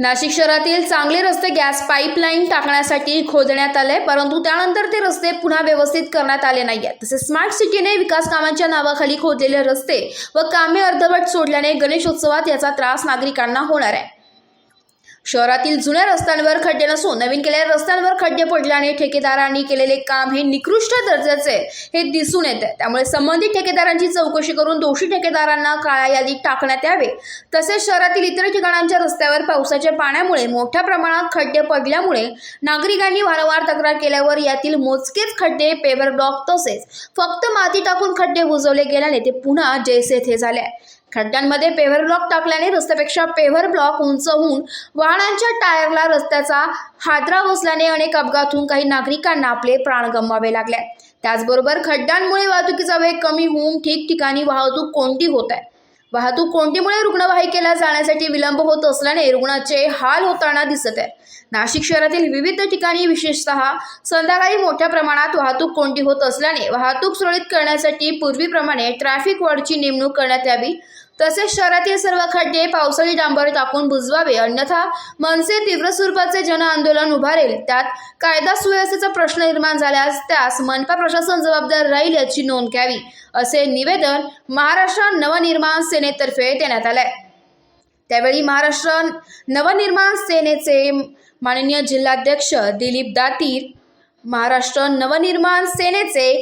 नाशिक शहरातील चांगले रस्ते गॅस पाईपलाईन टाकण्यासाठी खोदण्यात आले परंतु त्यानंतर ते रस्ते पुन्हा व्यवस्थित करण्यात आले नाही आहेत तसेच स्मार्ट सिटीने विकास कामांच्या नावाखाली खोदलेले रस्ते व कामे अर्धवट सोडल्याने गणेशोत्सवात याचा त्रास नागरिकांना होणार आहे. शहरातील जुन्या रस्त्यांवर खड्डे नसून नवीन केलेल्या रस्त्यांवर खड्डे पडल्याने ठेकेदारांनी केलेले काम हे निकृष्ट दर्जाचे हे दिसून येते त्यामुळे संबंधित ठेकेदारांची चौकशी करून दोषी ठेकेदारांना काळ्या यादीत टाकण्यात यावे तसेच शहरातील इतर ठिकाणांच्या रस्त्यावर पावसाच्या पाण्यामुळे मोठ्या प्रमाणात खड्डे पडल्यामुळे नागरिकांनी वारंवार तक्रार केल्यावर यातील मोजकेच खड्डे पेवर ब्लॉक तसेच फक्त माती टाकून खड्डे बुजवले गेल्याने ते पुन्हा जैसे थे झाले आहे. खड्ड्यांमध्ये पेव्हर ब्लॉक टाकल्याने रस्त्यापेक्षा पेव्हर ब्लॉक उंच होऊन वाहनांच्या टायरला रस्त्याचा हादरा बसल्याने अनेक अपघात होऊन काही नागरिकांना आपले प्राण गमवावे लागले. त्याचबरोबर खड्ड्यांमुळे वाहतुकीचा वेग कमी होऊन ठिकठिकाणी वाहतूक कोंडी होत आहे. वाहतूक कोंडीमुळे रुग्णवाहिकेला जाण्यासाठी विलंब होत असल्याने रुग्णाचे हाल होताना दिसत आहे. नाशिक शहरातील विविध ठिकाणी विशेषतः संध्याकाळी मोठ्या प्रमाणात वाहतूक कोंडी होत असल्याने वाहतूक सुरळीत करण्यासाठी पूर्वीप्रमाणे ट्रॅफिक वॉर्डची नेमणूक करण्यात यावी तसेच शहरातील सर्व खड्डे पावसाळी डांबर टाकून बुजवावे. अन्यथा मनसे तीव्र स्वरूपाचे जन आंदोलन उभारेल. त्यात कायदा सुव्यवस्थेचा प्रश्न निर्माण झाल्यास त्यास मनपा प्रशासन जबाबदार राहील याची नोंद घ्यावी असे निवेदन महाराष्ट्र नवनिर्माण सेनेतर्फे देण्यात आले त्यावेळी महाराष्ट्र नवनिर्माण सेनेचे माननीय जिल्हाध्यक्ष दिलीप दातीर महाराष्ट्र नवनिर्माण सेनेचे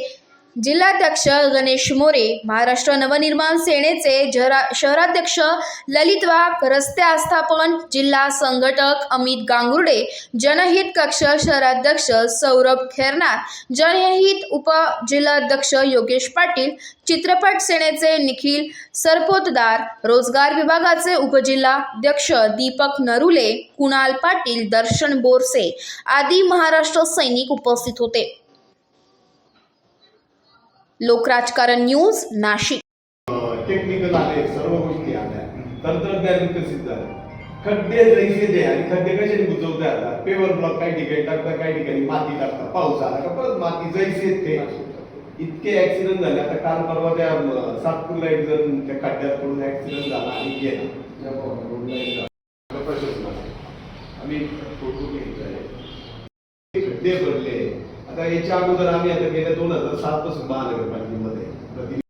जिल्हाध्यक्ष गणेश मोरे महाराष्ट्र नवनिर्माण सेनेचे जरा शहराध्यक्ष ललित वाघ रस्ते आस्थापन जिल्हा संघटक अमित गांगुर्डे जनहित कक्ष शहराध्यक्ष सौरभ खेरनार जनहित उप जिल्हाध्यक्ष योगेश पाटील चित्रपट सेनेचे निखिल सरपोतदार रोजगार विभागाचे उपजिल्हाध्यक्ष दीपक नरुले कुणाल पाटील दर्शन बोरसे आदी महाराष्ट्र सैनिक उपस्थित होते. लोकराजकारण न्यूज नाशिक. टेक्निकल आले सर्व गोष्टी आल्या तंत्रज्ञान विकसित झालं. खड्डे जैसे जे आणि खड्डे कशाने बुजवते आता पेवर ब्लॉक काही ठिकाणी टाकतात काही ठिकाणी माती टाकतात. पाऊस आला का परत माती जैसे ते. इतके ऍक्सिडेंट झाले. आता काल परवा त्या सातपूरला एक जण त्या खड्ड्यात पडून ऍक्सिडेंट झाला आणि गेला. आम्ही फोटो घेतले खड्डे भरले. आता याच्या अगोदर आम्ही आता गेल्या दोन हजार सात पासून महानगरपालिकेमध्ये